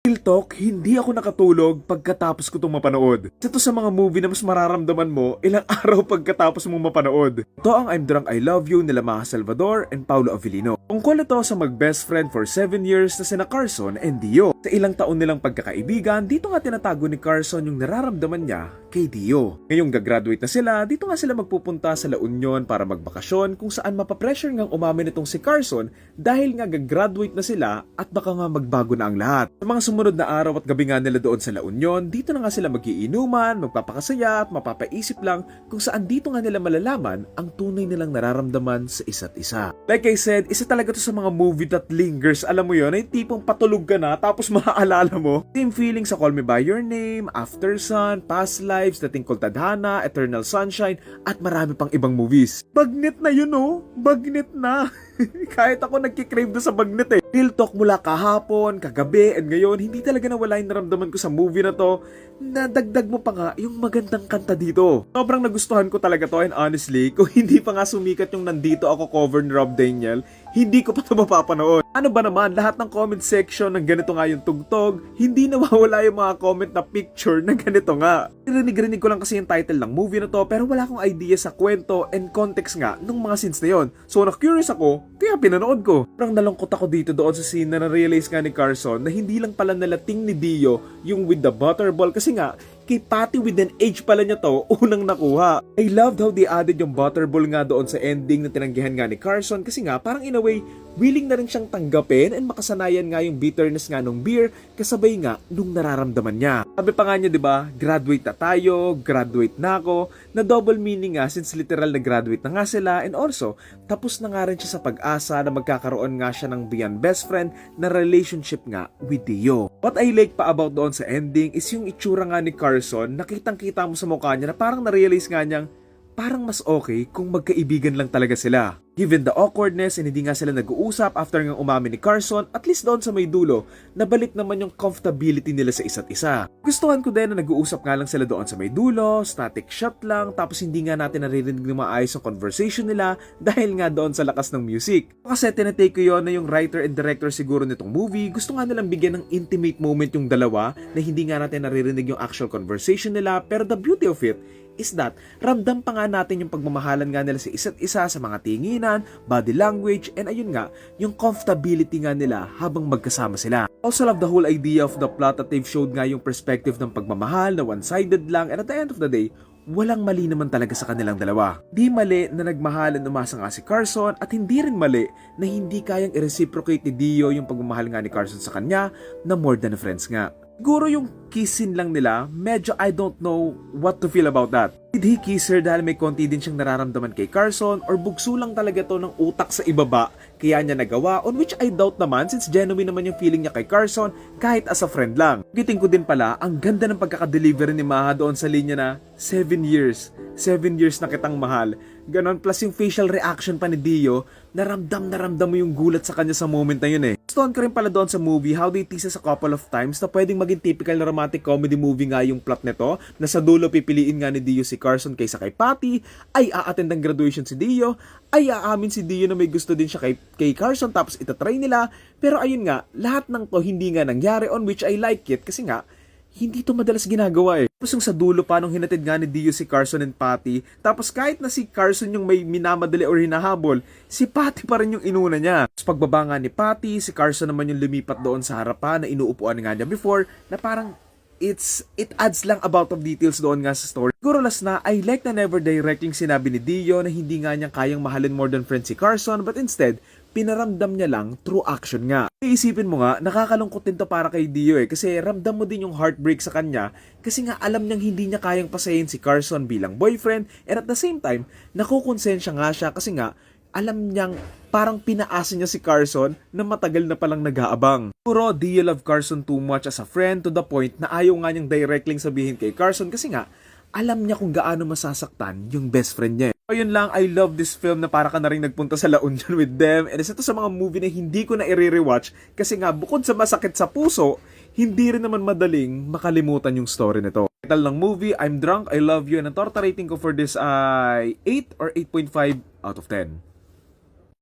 Real talk, hindi ako nakatulog pagkatapos ko itong mapanood. Ito sa mga movie na mas mararamdaman mo ilang araw pagkatapos mong mapanood. Ito ang I'm Drunk I Love You nila Maha Salvador and Paulo Avellino. Tungkol ito sa mag-best friend for 7 years na sina Carson and Dio. Sa ilang taon nilang pagkakaibigan, dito nga tinatago ni Carson yung nararamdaman niya kay Dio. Ngayong gagraduate na sila, dito nga sila magpupunta sa La Union para magbakasyon kung saan mapapressure ngang umamin itong si Carson dahil nga gagraduate na sila at baka nga magbago na ang lahat. Sa mga sumunod na araw at gabi nga nila doon sa La Union, dito na nga sila magiinuman, magpapakasaya at mapapaisip lang kung saan dito nga nila malalaman ang tunay nilang nararamdaman sa isa't isa. Like I said, isa talaga to sa mga movie that lingers. Alam mo yon ay tipong patulog ka na tapos maaalala mo. Same feeling sa Call Me By Your Name, After Sun, Past Lives, The Tingkol Tadhana, Eternal Sunshine, at marami pang ibang movies. Bagnet na yun oh! Bagnet na! Kahit ako nagkikrave na sa bagnet eh. Real talk mula kahapon, kagabi, and ngayon, hindi talaga nawala yung naramdaman ko sa movie na to. Nadagdag mo pa nga yung magandang kanta dito. Sobrang nagustuhan ko talaga to and honestly, kung hindi pa nga sumikat yung nandito ako cover ni Rob Daniel, hindi ko pa ito mapapanood. Ano ba naman, lahat ng comment section ng ganito nga yung tugtog, hindi nawawala yung mga comment na picture na ganito nga. Rinig-rinig ko lang kasi yung title ng movie na to pero wala akong idea sa kwento and context nga ng mga scenes na yon. So na-curious ako, kaya pinanood ko. Parang nalungkot ako dito doon sa scene na na-realize nga ni Carson na hindi lang pala nalating ni Dio yung with the butterball kasi nga kay Patty with an age pala niya to unang nakuha. I loved how they added yung butterball nga doon sa ending na tinanggihan nga ni Carson kasi nga parang in a way willing na rin siyang tanggapin and makasanayan nga yung bitterness nga nung beer kasabay nga nung nararamdaman niya. Sabi pa nga niya 'di ba, graduate na tayo, graduate na ako, na double meaning nga since literal na graduate na nga sila and also tapos na nga rin siya sa pag-asa na magkakaroon nga siya ng beyond best friend na relationship nga with Dio. What I like pa about doon sa ending is yung itsura nga ni Carson, nakitang kita mo sa mukha niya na parang na-realize nga niyang parang mas okay kung magkaibigan lang talaga sila. Given the awkwardness and hindi nga sila nag-uusap after nga umamin ni Carson, at least doon sa may dulo, nabalik naman yung comfortability nila sa isa't isa. Gustuhan ko din na nag-uusap nga lang sila doon sa may dulo, static shot lang, tapos hindi nga natin naririnig ng maayos ang conversation nila dahil nga doon sa lakas ng music. Kasi tinatake ko yun na yung writer and director siguro nitong movie, gusto nga nilang bigyan ng intimate moment yung dalawa na hindi nga natin naririnig yung actual conversation nila, pero the beauty of it is that ramdam pa nga natin yung pagmamahalan nga nila sa isa't isa sa mga tinginan, body language, and ayun nga, yung comfortability nga nila habang magkasama sila. Also love the whole idea of the plot that they've showed nga yung perspective ng pagmamahal na one-sided lang and at the end of the day, walang mali naman talaga sa kanilang dalawa. Di mali na nagmahalan umasa nga si Carson at hindi rin mali na hindi kayang i-reciprocate ni Dio yung pagmamahal nga ni Carson sa kanya na more than friends nga. Siguro yung kissin lang nila, medyo I don't know what to feel about that. Did he kiss her dahil may konti din siyang nararamdaman kay Carson or bugso lang talaga to ng utak sa ibaba kaya niya nagawa on which I doubt naman since genuine naman yung feeling niya kay Carson kahit as a friend lang. Giting ko din pala, ang ganda ng pagkakadeliver ni Maha doon sa linya na 7 years. 7 years na kitang mahal. Ganon plus yung facial reaction pa ni Dio, naramdam naramdam mo yung gulat sa kanya sa moment na yun eh. Gustuhan ko rin pala doon sa movie how they tease us a couple of times na pwedeng maging typical na romantic comedy movie nga yung plot nito na sa dulo pipiliin nga ni Dio si Carson kaysa kay Patty, ay a-attend ang graduation si Dio, ay aamin si Dio na may gusto din siya kay, kay Carson tapos itatry nila. Pero ayun nga, lahat ng to hindi nga nangyari on which I like it kasi nga, hindi to madalas ginagawa eh. Tapos yung sa dulo pa nung hinatid nga ni Dio si Carson and Patty, tapos kahit na si Carson yung may minamadali or hinahabol, si Patty pa rin yung inuna niya. Tapos pagbaba nga ni Patty, si Carson naman yung lumipat doon sa harapan na inuupuan nga niya before, na parang it's it adds lang about of details doon nga sa story. Siguro last na, I like na never directly sinabi ni Dio na hindi nga niya kayang mahalin more than friend si Carson but instead, pinaramdam niya lang through action nga. Iisipin mo nga, nakakalungkot din to para kay Dio eh kasi ramdam mo din yung heartbreak sa kanya kasi nga alam niyang hindi niya kayang pasayin si Carson bilang boyfriend and at the same time, nakukonsensya nga siya kasi nga alam niyang parang pinaasa niya si Carson na matagal na palang nag-aabang. Puro, you love Carson too much as a friend to the point na ayaw nga niyang directly sabihin kay Carson kasi nga alam niya kung gaano masasaktan yung best friend niya. So yun lang, I love this film na para ka na rin nagpunta sa La Union with them. And isa to sa mga movie na hindi ko na i-rewatch kasi nga bukod sa masakit sa puso, hindi rin naman madaling makalimutan yung story nito. Title ng movie, I'm Drunk, I Love You, and ang torta rating ko for this ay 8 or 8.5 out of 10.